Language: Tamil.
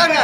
உட்காருங்க